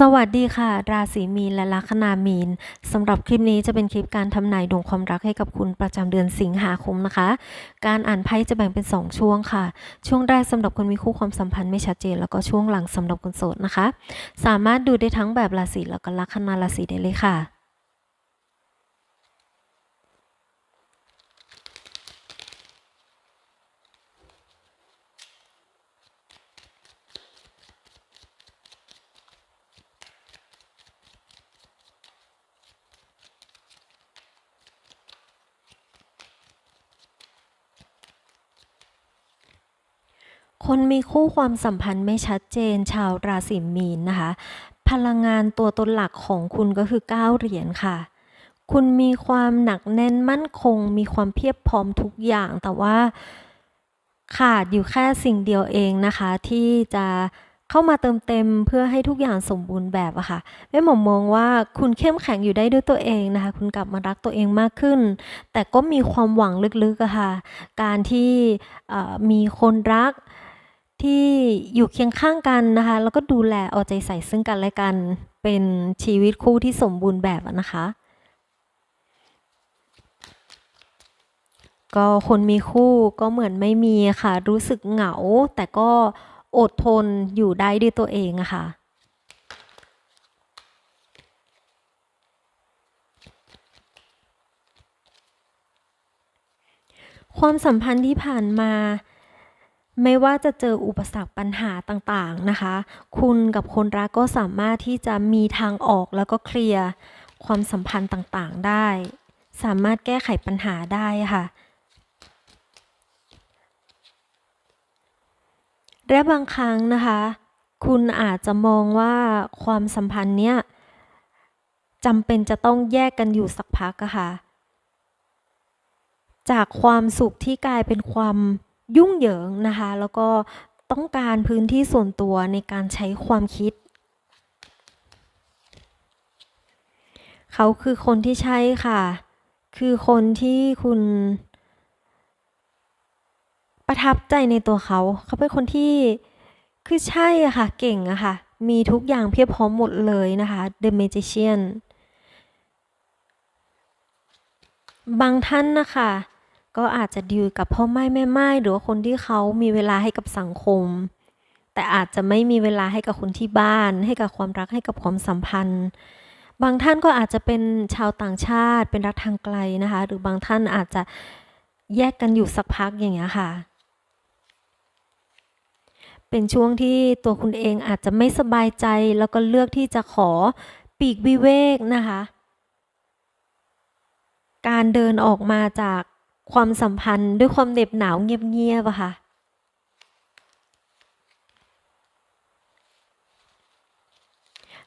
สวัสดีค่ะ ราศีมีนและลัคนามีนสำหรับคลิปนี้จะเป็นคลิปการทำนายดวงความรักให้กับคุณประจำเดือนสิงหาคมนะคะ การอ่านไพ่จะแบ่งเป็น 2 ช่วงค่ะ ช่วงแรกสำหรับคนมีคู่ความสัมพันธ์ไม่ชัดเจน แล้วก็ช่วงหลังสำหรับคนโสดนะคะ สามารถดูได้ทั้งแบบราศีแล้วก็ลัคนาราศีได้เลยค่ะ คนมีคู่ความสัมพันธ์ไม่ชัดเจนชาวราศีมีนนะคะ พลังงานตัวตนหลักของคุณก็คือ 9 เหรียญค่ะ คุณมีความหนักแน่นมั่นคง มีความเพียบพร้อมทุกอย่าง แต่ว่าขาดอยู่แค่สิ่งเดียวเองนะคะ ที่จะเข้ามาเติมเต็มเพื่อให้ทุกอย่างสมบูรณ์แบบอะค่ะแม่หมอมองว่าคุณเข้มแข็งอยู่ได้ด้วยตัวเองนะคะ คุณกลับมารักตัวเองมากขึ้น แต่ก็มีความหวังลึกๆอะค่ะ การที่มีคนรัก ที่อยู่เคียงข้างกันนะคะ แล้วก็ดูแลเอาใจใส่ซึ่งกันและกัน เป็นชีวิตคู่ที่สมบูรณ์แบบนะคะ ก็คนมีคู่ก็เหมือนไม่มีค่ะ รู้สึกเหงา แต่ก็อดทนอยู่ได้ด้วยตัวเองอะค่ะความสัมพันธ์ที่ผ่านมา ไม่ว่าจะเจออุปสรรคปัญหาต่างๆนะคะ คุณกับคนรักก็สามารถที่จะมีทางออกแล้วก็เคลียร์ความสัมพันธ์ต่างๆได้ สามารถแก้ไขปัญหาได้ค่ะ และบางครั้งนะคะ คุณอาจจะมองว่าความสัมพันธ์เนี้ยจำเป็นจะต้องแยกกันอยู่สักพักอะค่ะ จากความสุขที่กลายเป็นความ ยุ่งเหยิงนะคะ แล้วก็ต้องการพื้นที่ส่วนตัวในการใช้ความคิด เขาคือคนที่ใช่ค่ะ คือคนที่คุณประทับใจในตัวเขา เขาเป็นคนที่คือใช่อะค่ะ เก่งอะค่ะ มีทุกอย่างเพียบพร้อมหมดเลยนะคะ The Magician บางท่านนะคะ ก็อาจจะดีลกับพ่อไม้แม่ไม้หรือว่าคนที่เขามีเวลาให้กับสังคม แต่อาจจะไม่มีเวลาให้กับคนที่บ้าน ให้กับความรักให้กับความสัมพันธ์ บางท่านก็อาจจะเป็นชาวต่างชาติ เป็นรักทางไกลนะคะ หรือบางท่านอาจจะแยกกันอยู่สักพักอย่างเงี้ยค่ะ เป็นช่วงที่ตัวคุณเองอาจจะไม่สบายใจ แล้วก็เลือกที่จะขอปีกวิเวกนะคะ การเดินออกมาจาก ความสัมพันธ์ด้วยความเหน็บหนาวเงียบๆอะค่ะ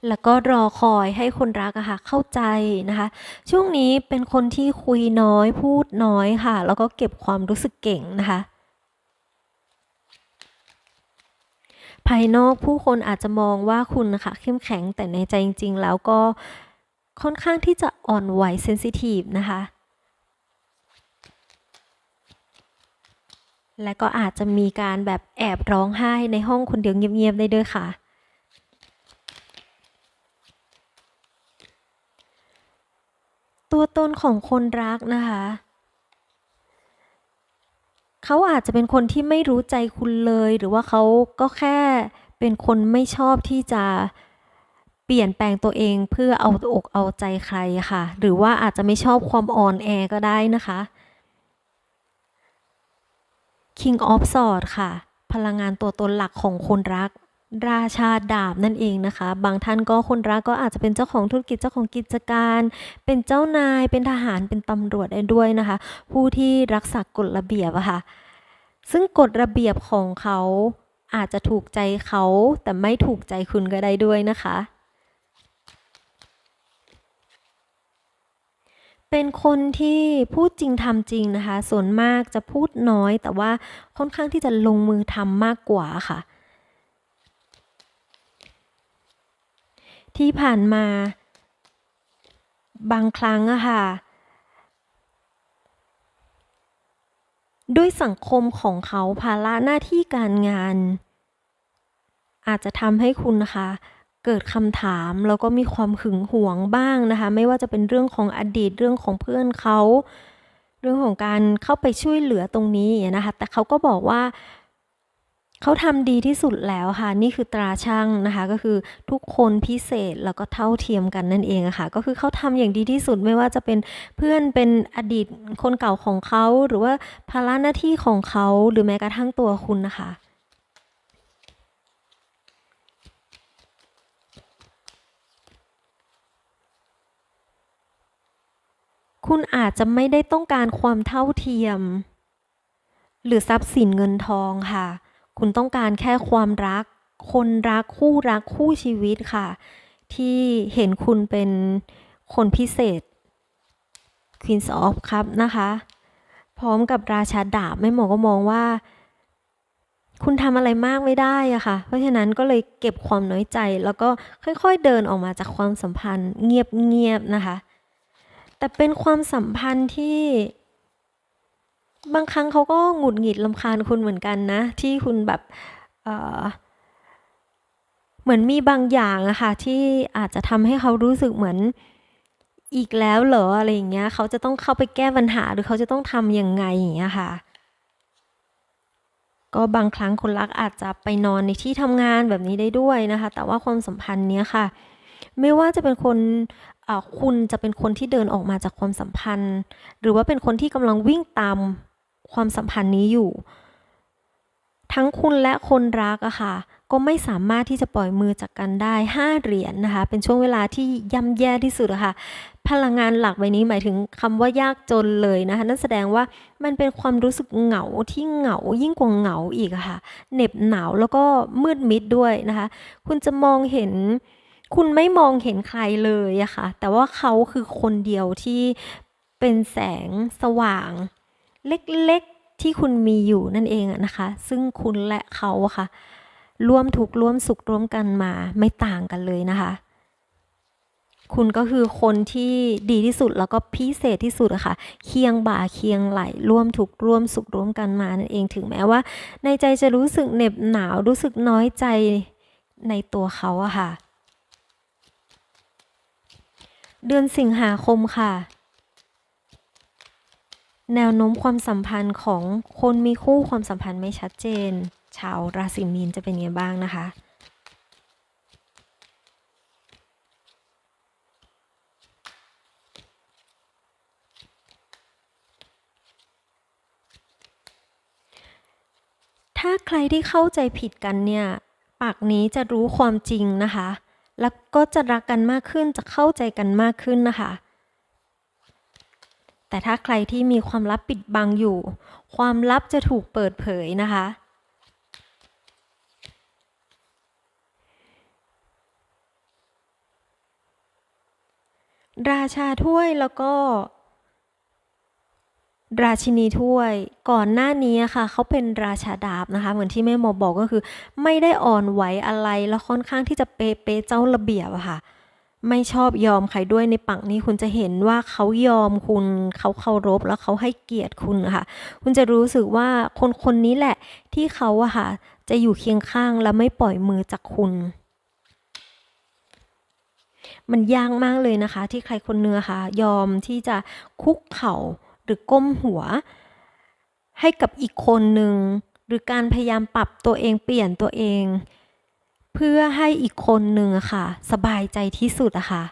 แล้วก็รอคอยให้คนรักอะค่ะเข้าใจนะคะ ช่วงนี้เป็นคนที่คุยน้อยพูดน้อยค่ะ แล้วก็เก็บความรู้สึกเก่งนะคะ ภายนอกผู้คนอาจจะมองว่าคุณนะคะเข้มแข็งแต่ในใจจริง ๆ แล้วก็ค่อนข้างที่จะอ่อนไหวเซนซิทีฟนะคะ และก็อาจจะมีการแบบแอบร้องไห้ในห้องคนเดียวเงียบๆได้ด้วยค่ะ ตัวตนของคนรักนะคะเขาอาจจะเป็นคนที่ไม่รู้ใจคุณเลย หรือว่าเขาก็แค่เป็นคนไม่ชอบที่จะเปลี่ยนแปลงตัวเองเพื่อเอาอกเอาใจใครค่ะ หรือว่าอาจจะไม่ชอบความอ่อนแอก็ได้นะคะ King of Swords ค่ะ พลังงานตัวตนหลักของคนรัก ราชาดาบนั่นเองนะคะ บางท่านก็คนรักก็อาจจะเป็นเจ้าของธุรกิจเจ้าของกิจการ เป็นเจ้านายเป็นทหารเป็นตำรวจได้ด้วยนะคะ ผู้ที่รักษากฎระเบียบอะค่ะ ซึ่งกฎระเบียบของเขาอาจจะถูกใจเขาแต่ไม่ถูกใจคุณก็ได้ด้วยนะคะ เป็นคนที่พูดจริงทำจริงนะคะ ส่วนมากจะพูดน้อย แต่ว่าค่อนข้างที่จะลงมือทำมากกว่าค่ะ ที่ผ่านมา บางครั้งอะค่ะด้วยสังคมของเขาภาระหน้าที่การงาน อาจจะทำให้คุณนะคะ เกิดคำถามแล้วก็มีความหึงหวงบ้างนะคะ ไม่ว่าจะเป็นเรื่องของอดีตเรื่องของเพื่อนเขาเรื่องของการเข้าไปช่วยเหลือตรงนี้นะคะ แต่เขาก็บอกว่าเขาทำดีที่สุดแล้วค่ะ นี่คือตราช่างนะคะ ก็คือทุกคนพิเศษแล้วก็เท่าเทียมกันนั่นเองอะค่ะ ก็คือเขาทำอย่างดีที่สุดไม่ว่าจะเป็นเพื่อนเป็นอดีตคนเก่าของเขา หรือว่าภาระหน้าที่ของเขาหรือแม้กระทั่งตัวคุณนะคะ คุณอาจจะไม่ได้ต้องการความเท่าเทียม หรือทรัพย์สินเงินทองค่ะ คุณต้องการแค่ความรัก คนรักคู่รักคู่ชีวิตค่ะ ที่เห็นคุณเป็นคนพิเศษ Queen of ครับนะคะ พร้อมกับราชาดาบไม่หมอก็มองว่า คุณทำอะไรมากไม่ได้อะค่ะ เพราะฉะนั้นก็เลยเก็บความน้อยใจ แล้วก็ค่อยๆเดินออกมาจากความสัมพันธ์เงียบๆนะคะ แต่เป็นความสัมพันธ์ที่ บางครั้งเขาก็หงุดหงิดลำคาญคุณเหมือนกันนะ ที่คุณแบบเเหมือนมีบางอย่างอะค่ะที่อาจจะทำให้เขารู้สึกเหมือนอีกแล้วเหรออะไรอย่างเงี้ย เขาจะต้องเข้าไปแก้ปัญหาหรือเขาจะต้องทำยังไงอย่างเงี้ยค่ะ ก็บางครั้งคนรักอาจจะไปนอนในที่ทำงานแบบนี้ได้ด้วยนะคะ แต่ว่าความสัมพันธ์เนี้ยค่ะ ไม่ว่าจะเป็นคนคุณจะเป็นคนที่เดินออกมาจากความสัมพันธ์ หรือว่าเป็นคนที่กำลังวิ่งตามความสัมพันธ์นี้อยู่ ทั้งคุณและคนรักอะค่ะก็ไม่สามารถที่จะปล่อยมือจากกันได้ 5 เหรียญนนะคะ เป็นช่วงเวลาที่ย่ำแย่ที่สุดะค่ะ พลังงานหลักใบนี้หมายถึงคำว่ายากจนเลยนะคะ นั่นแสดงว่ามันเป็นความรู้สึกเหงาที่เหงายิ่งกว่าเหงาอีกะค่ะเหน็บหนาวแล้วก็มืดมิดด้วยนะคะ คุณจะมองเห็น คุณไม่มองเห็นใครเลยอะค่ะ แต่ว่าเขาคือคนเดียวที่เป็นแสงสว่าง เล็กๆที่คุณมีอยู่นั่นเองอะนะคะ ซึ่งคุณและเขาอะค่ะ ร่วมทุกข์ร่วมสุขร่วมกันมาไม่ต่างกันเลยนะคะ คุณก็คือคนที่ดีที่สุดแล้วก็พิเศษที่สุดอะค่ะ เคียงบ่าเคียงไหลร่วมทุกข์ร่วมสุขร่วมกันมานั่นเองถึงแม้ว่า ในใจจะรู้สึกเหน็บหนาวรู้สึกน้อยใจในตัวเขาอะค่ะ เดือนสิงหาคมค่ะ แนวโน้มความสัมพันธ์ของคนมีคู่ความสัมพันธ์ไม่ชัดเจน ชาวราศีมีนจะเป็นยังไงบ้างนะคะถ้าใครที่เข้าใจผิดกันเนี่ย ปากนี้จะรู้ความจริงนะคะ แล้วก็จะรักกันมากขึ้นจะเข้าใจกันมากขึ้นนะคะ แต่ถ้าใครที่มีความลับปิดบังอยู่ ความลับจะถูกเปิดเผยนะคะ ราชาถ้วยแล้วก็ ราชินีถ้วยก่อนหน้านี้ค่ะ เขาเป็นราชาดาบนะคะ เหมือนที่แม่หมอบอกก็คือ ไม่ได้อ่อนไหวอะไรแล้วค่อนข้างที่จะเป๊ะๆเจ้าระเบียบอะค่ะ ไม่ชอบยอมใครด้วยในปักนี้คุณจะเห็นว่าเขายอมคุณเขาเคารพแล้วเขาให้เกียรติคุณค่ะ คุณจะรู้สึกว่าคนคนนี้แหละที่เขาอะค่ะ จะอยู่เคียงข้างและไม่ปล่อยมือจากคุณมันยากมากเลยนะคะ ที่ใครคนเนื้อค่ะ ยอมที่จะคุกเข่า หรือก้มหัว ให้กับอีกคนหนึ่ง หรือการพยายามปรับตัวเองเปลี่ยนตัวเอง เพื่อให้อีกคนหนึ่งอะค่ะ สบายใจที่สุดอะค่ะ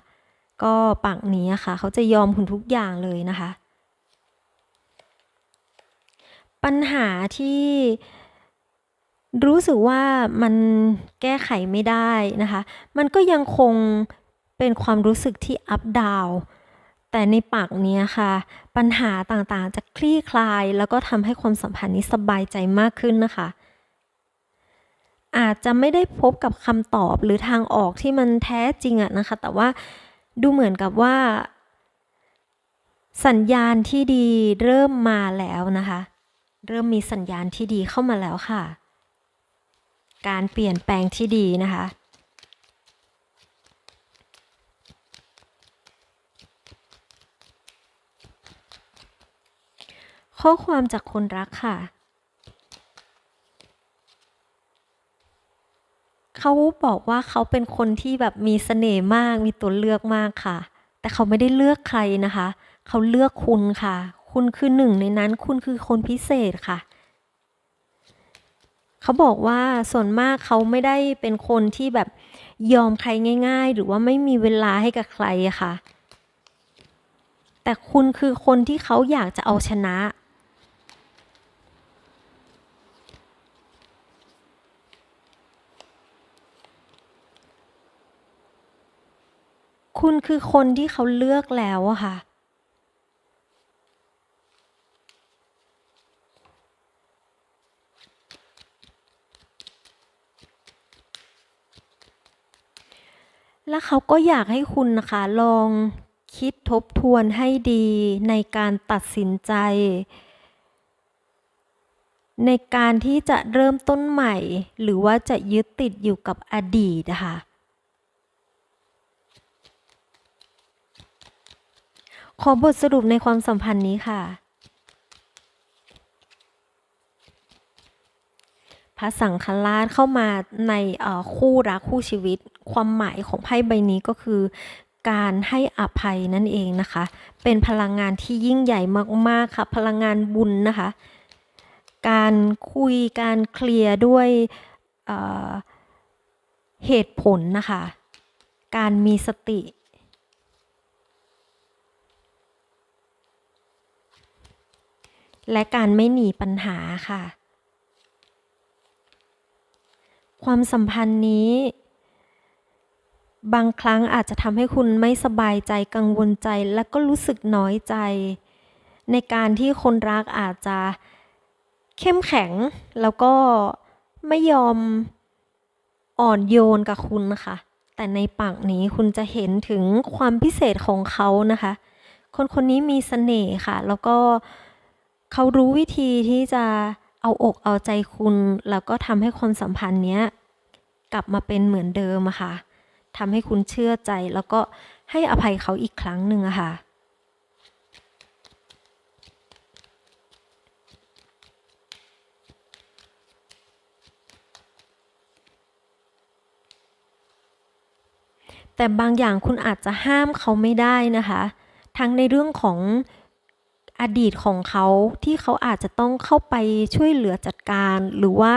ก็ปักนี้อะค่ะ เขาจะยอมคุณทุกอย่างเลยนะคะ ปัญหาที่รู้สึกว่ามันแก้ไขไม่ได้นะคะ มันก็ยังคงเป็นความรู้สึกที่อัพดาว แต่ในปากนี้ค่ะ ปัญหาต่างๆ จะคลี่คลาย แล้วก็ทำให้ความสัมพันธ์นี้สบายใจมากขึ้นนะคะ อาจจะไม่ได้พบกับคำตอบหรือทางออกที่มันแท้จริงอะนะคะ แต่ว่าดูเหมือนกับว่า สัญญาณที่ดีเริ่มมาแล้วนะคะ เริ่มมีสัญญาณที่ดีเข้ามาแล้วค่ะ การเปลี่ยนแปลงที่ดีนะคะ ข้อความจากคนรักค่ะ เขาบอกว่าเขาเป็นคนที่แบบมีเสน่ห์มาก มีตัวเลือกมากค่ะ แต่เขาไม่ได้เลือกใครนะคะ เขาเลือกคุณค่ะ คุณคือหนึ่งในนั้น คุณคือคนพิเศษค่ะ เขาบอกว่าส่วนมากเขาไม่ได้เป็นคนที่แบบยอมใครง่าย ๆ หรือว่าไม่มีเวลาให้กับใครอะค่ะแต่คุณคือคนที่เขาอยากจะเอาชนะ คุณคือคนที่เขาเลือกแล้วอะค่ะ แล้วเขาก็อยากให้คุณนะคะลองคิดทบทวนให้ดีในการตัดสินใจ ในการที่จะเริ่มต้นใหม่ หรือว่าจะยึดติดอยู่กับอดีตนะคะ ขอบทสรุปในความสัมพันธ์นี้ค่ะ พระสังฆราชเข้ามาในคู่รักคู่ชีวิต ความหมายของไพ่ใบนี้ก็คือการให้อภัยนั่นเองนะคะ เป็นพลังงานที่ยิ่งใหญ่มากๆค่ะ พลังงานบุญนะคะ การคุยการเคลียร์ด้วยเเหตุผลนะคะ การมีสติ และการไม่หนีปัญหาค่ะ ความสัมพันธ์นี้ บางครั้งอาจจะทำให้คุณไม่สบายใจกังวลใจ และก็รู้สึกน้อยใจ ในการที่คนรักอาจจะเข้มแข็ง แล้วก็ไม่ยอมอ่อนโยนกับคุณนะคะ แต่ในปากนี้คุณจะเห็นถึงความพิเศษของเขานะคะ คนคนนี้มีเสน่ห์ค่ะ แล้วก็ เขารู้วิธีที่จะเอาอกเอาใจคุณ แล้วก็ทำให้ความสัมพันธ์เนี้ยกลับมาเป็นเหมือนเดิมอะค่ะทำให้คุณเชื่อใจ แล้วก็ให้อภัยเขาอีกครั้งหนึ่งอะค่ะแต่บางอย่างคุณอาจจะห้ามเขาไม่ได้นะคะ ทั้งในเรื่องของ อดีตของเขาที่เขาอาจจะต้องเข้าไปช่วยเหลือจัดการ หรือว่า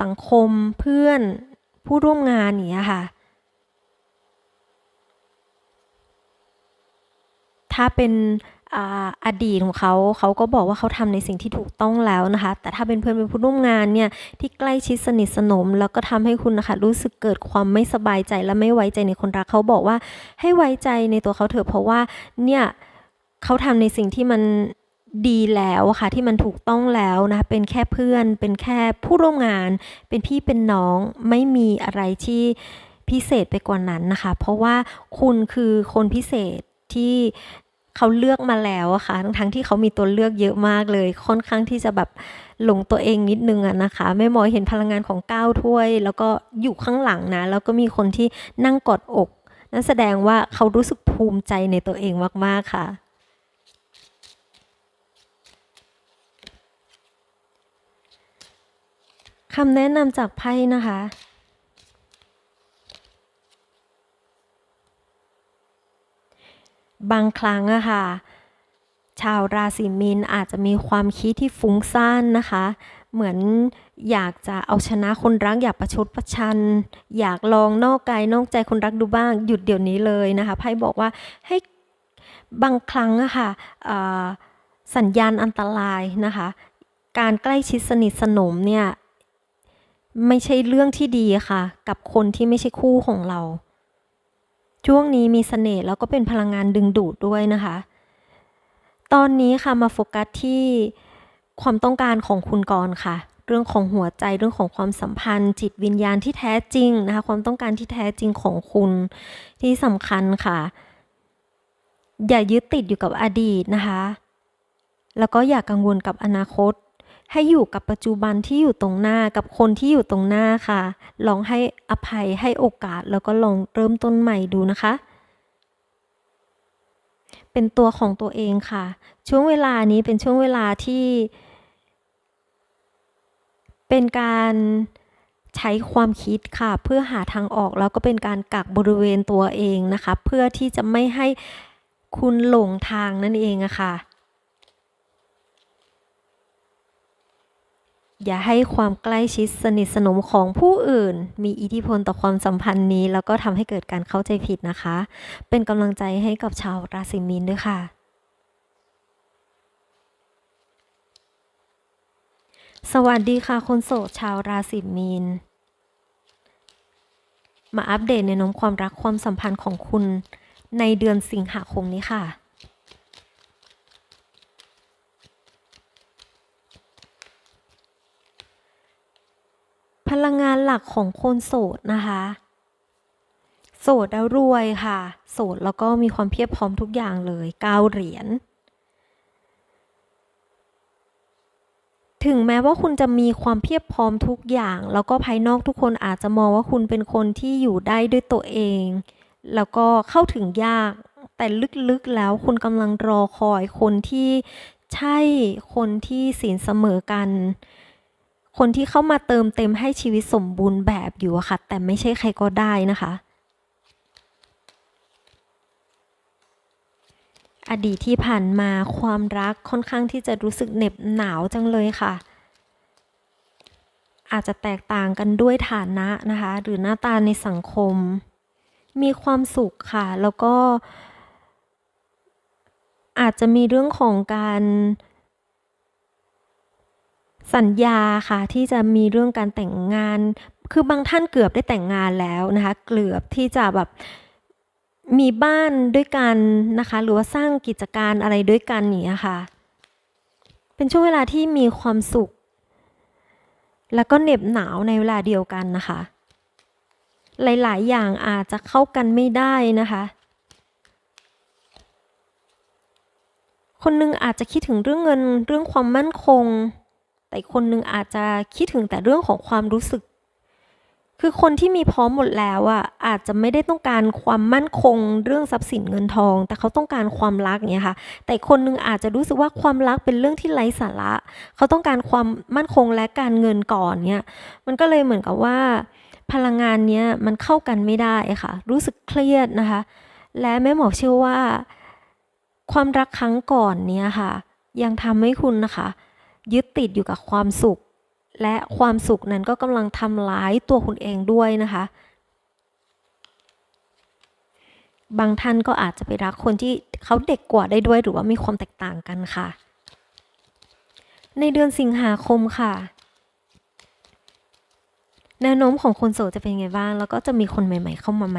สังคมเพื่อนผู้ร่วมงานอย่างเนี้ยค่ะ ถ้าเป็นออดีตของเขาเขาก็บอกว่าเขาทำในสิ่งที่ถูกต้องแล้วนะคะ แต่ถ้าเป็นเพื่อนเป็นผู้ร่วมงานเนี่ยที่ใกล้ชิดสนิทสนม แล้วก็ทำให้คุณนะคะรู้สึกเกิดความไม่สบายใจและไม่ไว้ใจในคนรักเขาบอกว่าให้ไว้ใจในตัวเขาเถอะเพราะว่าเนี่ย เขาทำในสิ่งที่มันดีแล้วค่ะที่มันถูกต้องแล้วนะเป็นแค่เพื่อน เป็นแค่ผู้ร่วมงาน เป็นพี่เป็นน้องไม่มีอะไรที่พิเศษไปกว่านั้นนะคะ เพราะว่าคุณคือคนพิเศษที่เขาเลือกมาแล้วอะค่ะทั้งทั้งที่เขามีตัวเลือกเยอะมากเลย ค่อนข้างที่จะแบบหลงตัวเองนิดนึงอะนะคะแม่หมอเห็นพลังงานของก้าวถ้วย แล้วก็อยู่ข้างหลังนะ แล้วก็มีคนที่นั่งกอดอก นั่นแสดงว่าเขารู้สึกภูมิใจในตัวเองมากๆค่ะ คำแนะนำจากไพ่นะคะ บางครั้งอะค่ะ ชาวราศีมีนอาจจะมีความคิดที่ฟุ้งซ่านนะคะ เหมือนอยากจะเอาชนะคนรักอยากประชดประชัน อยากลองนอกกายนอกใจคนรักดูบ้าง หยุดเดี๋ยวนี้เลยนะคะไพ่บอกว่าให้บางครั้งอะค่ะอ่าสัญญาณอันตรายนะคะ การใกล้ชิดสนิทสนมเนี่ย ไม่ใช่เรื่องที่ดีค่ะ กับคนที่ไม่ใช่คู่ของเรา ช่วงนี้มีเสน่ห์แล้วก็เป็นพลังงานดึงดูดด้วยนะคะ ตอนนี้ค่ะมาโฟกัสที่ความต้องการของคุณก่อนค่ะ เรื่องของหัวใจเรื่องของความสัมพันธ์ จิตวิญญาณที่แท้จริงนะคะ ความต้องการที่แท้จริงของคุณที่สำคัญค่ะ อย่ายึดติดอยู่กับอดีตนะคะ แล้วก็อย่ากังวลกับอนาคต ให้อยู่กับปัจจุบันที่อยู่ตรงหน้ากับคนที่อยู่ตรงหน้าค่ะ ลองให้อภัยให้โอกาสแล้วก็ลองเริ่มต้นใหม่ดูนะคะ เป็นตัวของตัวเองค่ะ ช่วงเวลานี้เป็นช่วงเวลาที่ เป็นการใช้ความคิดค่ะ เพื่อหาทางออกแล้วก็เป็นการกักบริเวณตัวเองนะคะ เพื่อที่จะไม่ให้คุณหลงทางนั่นเองอะค่ะ อย่าให้ความใกล้ชิดสนิทสนมของผู้อื่น มีอิทธิพลต่อความสัมพันธ์นี้ แล้วก็ทำให้เกิดการเข้าใจผิดนะคะ เป็นกำลังใจให้กับชาวราศีมีนด้วยค่ะสวัสดีค่ะคนโสดชาวราศีมีน มาอัปเดตในน้มความรักความสัมพันธ์ของคุณในเดือนสิงหาคมนี้ค่ะ พลังงานหลักของคนโสดนะคะ โสดแล้วรวยค่ะ โสดแล้วก็มีความเพียบพร้อมทุกอย่างเลยเก้าเหรียญถึงแม้ว่าคุณจะมีความเพียบพร้อมทุกอย่าง แล้วก็ภายนอกทุกคนอาจจะมองว่าคุณเป็นคนที่อยู่ได้ด้วยตัวเอง แล้วก็เข้าถึงยาก แต่ลึกๆแล้วคุณกำลังรอคอยคนที่ใช่คนที่สินเสมอกัน คนที่เข้ามาเติมเต็มให้ชีวิตสมบูรณ์แบบอยู่อะค่ะ แต่ไม่ใช่ใครก็ได้นะคะ อดีตที่ผ่านมาความรักค่อนข้างที่จะรู้สึกเหน็บหนาวจังเลยค่ะ อาจจะแตกต่างกันด้วยฐานะนะคะ หรือหน้าตาในสังคม มีความสุขค่ะ แล้วก็อาจจะมีเรื่องของการ สัญญาค่ะที่จะมีเรื่องการแต่งงาน คือบางท่านเกือบได้แต่งงานแล้วนะคะ เกือบที่จะแบบมีบ้านด้วยกันนะคะ หรือว่าสร้างกิจการอะไรด้วยกันอย่นี้ยค่ะ เป็นช่วงเวลาที่มีความสุข แล้วก็เหน็บหนาวในเวลาเดียวกันนะคะ หลาย ๆ อย่างอาจจะเข้ากันไม่ได้นะคะคนหนึงอาจจะคิดถึงเรื่องเงินเรื่องความมั่นคง แต่คนหนึงอาจจะคิดถึงแต่เรื่องของความรู้สึก คือคนที่มีพร้อมหมดแล้วอะอาจจะไม่ได้ต้องการความมั่นคง เรื่องทรัพย์สินเงินทอง แต่เขาต้องการความรักเงี้ยค่ะ แต่คนหนึงอาจจะรู้สึกว่าความรักเป็นเรื่องที่ไร้สาระ เขาต้องการความมั่นคงและการเงินก่อนเนี่ย มันก็เลยเหมือนกับว่า พลังงานเนี้ยมันเข้ากันไม่ได้ค่ะ รู้สึกเครียดนะคะ และแม่หมอเชื่อว่า ความรักครั้งก่อนเนี้ยค่ะ ยังทำให้คุณนะคะ ยึดติดอยู่กับความสุข และความสุขนั้นก็กำลังทำร้ายตัวคุณเองด้วยนะคะ บางท่านก็อาจจะไปรักคนที่เขาเด็กกว่าได้ด้วยหรือว่ามีความแตกต่างกันค่ะ ในเดือนสิงหาคมค่ะแนวโน้มของคนโสดจะเป็นไงบ้าง แล้วก็จะมีคนใหม่ ๆ เข้ามาไหม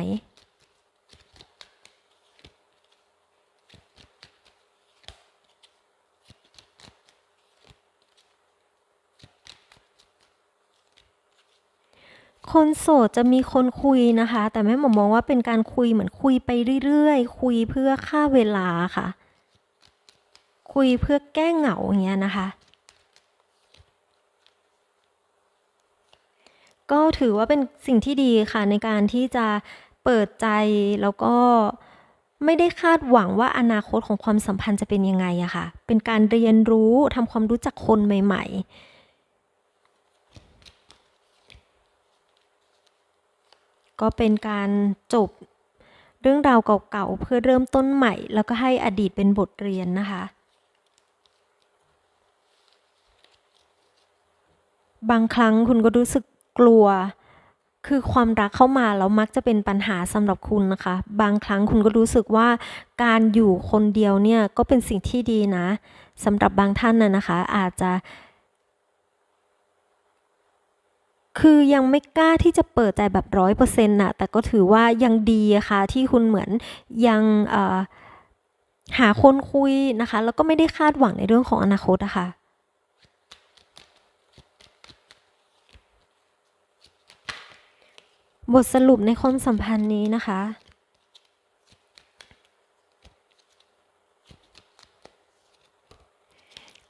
คนโสดจะมีคนคุยนะคะ แต่แม่หมอมองว่าเป็นการคุยเหมือนคุยไปเรื่อยๆ คุยเพื่อฆ่าเวลาค่ะ คุยเพื่อแก้เหงาอย่างเงี้ยนะคะ ก็ถือว่าเป็นสิ่งที่ดีค่ะในการที่จะเปิดใจแล้วก็ไม่ได้คาดหวังว่าอนาคตของความสัมพันธ์จะเป็นยังไงอะค่ะ เป็นการเรียนรู้ทำความรู้จักคนใหม่ ๆ ก็เป็นการจบเรื่องราวเก่าๆ เพื่อเริ่มต้นใหม่ แล้วก็ให้อดีตเป็นบทเรียนนะคะ บางครั้งคุณก็รู้สึกกลัว คือความรักเข้ามาแล้วมักจะเป็นปัญหาสำหรับคุณนะคะ บางครั้งคุณก็รู้สึกว่าการอยู่คนเดียวเนี่ยก็เป็นสิ่งที่ดีนะสำหรับบางท่านน่ะนะคะ อาจจะ คือยังไม่กล้าที่จะเปิดใจแบบร้อยเปอร์เซ็นต์น่ะแต่ก็ถือว่ายังดีอะค่ะที่คุณเหมือนยังหาคนคุยนะคะ แล้วก็ไม่ได้คาดหวังในเรื่องของอนาคตอะค่ะบทสรุปในความสัมพันธ์นี้นะคะ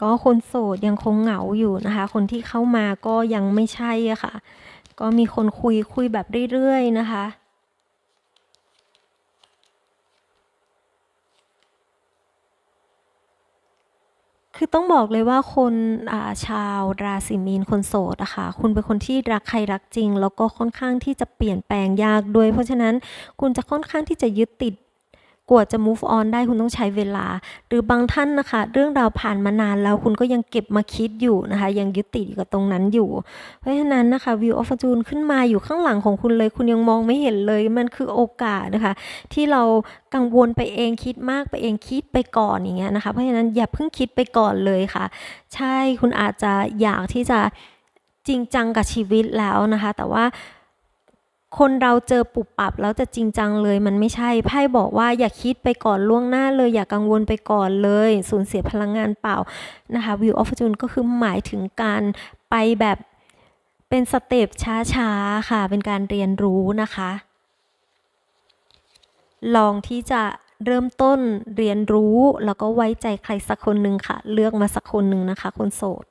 ก็คนโสดยังคงเหงาอยู่นะคะ คนที่เข้ามาก็ยังไม่ใช่อะค่ะ ก็มีคนคุยคุยแบบเรื่อยๆนะคะคือต้องบอกเลยว่าคนอาชาวราศีมีนคนโสดอะค่ะคุณเป็นคนที่รักใครรักจริง แล้วก็ค่อนข้างที่จะเปลี่ยนแปลงยากด้วย เพราะฉะนั้นคุณจะค่อนข้างที่จะยึดติด กว่าจะ move on ได้คุณต้องใช้เวลา หรือบางท่านนะคะ เรื่องราวผ่านมานานแล้วคุณก็ยังเก็บมาคิดอยู่นะคะ ยังยึดติดอยู่กับตรงนั้นอยู่ เพราะฉะนั้นนะคะ view of fortune ขึ้นมาอยู่ข้างหลังของคุณเลย คุณยังมองไม่เห็นเลย มันคือโอกาสนะคะ ที่เรากังวลไปเองคิดมากไปเองคิดไปก่อนอย่างเงี้ยนะคะ เพราะฉะนั้นอย่าเพิ่งคิดไปก่อนเลยค่ะ ใช่คุณอาจจะอยากที่จะจริงจังกับชีวิตแล้วนะคะ แต่ว่า คนเราเจอปุบปับแล้วจะจริงจังเลยมันไม่ใช่ไพ่บอกว่าอย่าคิดไปก่อนล่วงหน้าเลย อย่ากังวลไปก่อนเลยสูญเสียพลังงานเปล่านะคะ view of fortune ก็คือหมายถึงการไปแบบเป็นสเต็ปช้าๆค่ะ เป็นการเรียนรู้นะคะ ลองที่จะเริ่มต้นเรียนรู้แล้วก็ไว้ใจใครสักคนหนึ่งค่ะ เลือกมาสักคนหนึ่งนะคะ คนโสด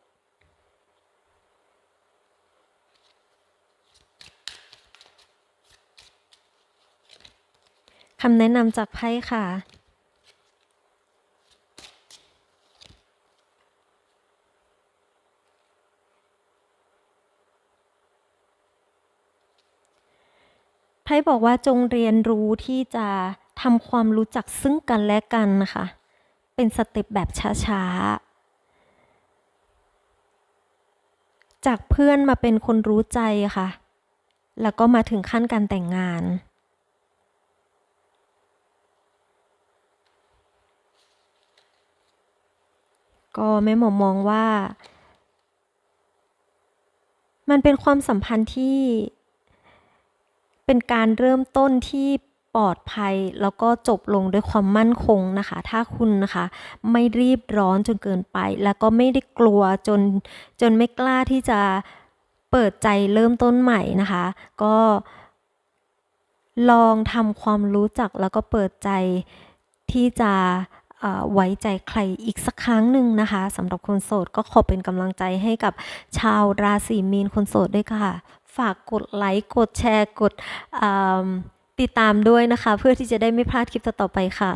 คำแนะนำจากไพ่ค่ะ ไพ่บอกว่าจงเรียนรู้ที่จะทำความรู้จักซึ่งกันและกันนะคะ เป็นสเต็ปแบบช้าๆ จากเพื่อนมาเป็นคนรู้ใจค่ะ แล้วก็มาถึงขั้นการแต่งงาน ก็แม่หมอมองว่า มันเป็นความสัมพันธ์ที่ เป็นการเริ่มต้นที่ปลอดภัยแล้วก็จบลงด้วยความมั่นคงนะคะ ถ้าคุณนะคะ ไม่รีบร้อนจนเกินไป แล้วก็ไม่ได้กลัวจนจนไม่กล้าที่จะเปิดใจเริ่มต้นใหม่นะคะ ก็ลองทำความรู้จักแล้วก็เปิดใจที่จะ ไว้ใจใครอีกสักครั้งหนึ่งนะคะสำหรับคนโสดก็ขอเป็นกำลังใจให้กับชาวราศีมีนคนโสดด้วยค่ะ ฝากกดไลค์กดแชร์กดติดตามด้วยนะคะ เพื่อที่จะได้ไม่พลาดคลิปต่อๆไปค่ะ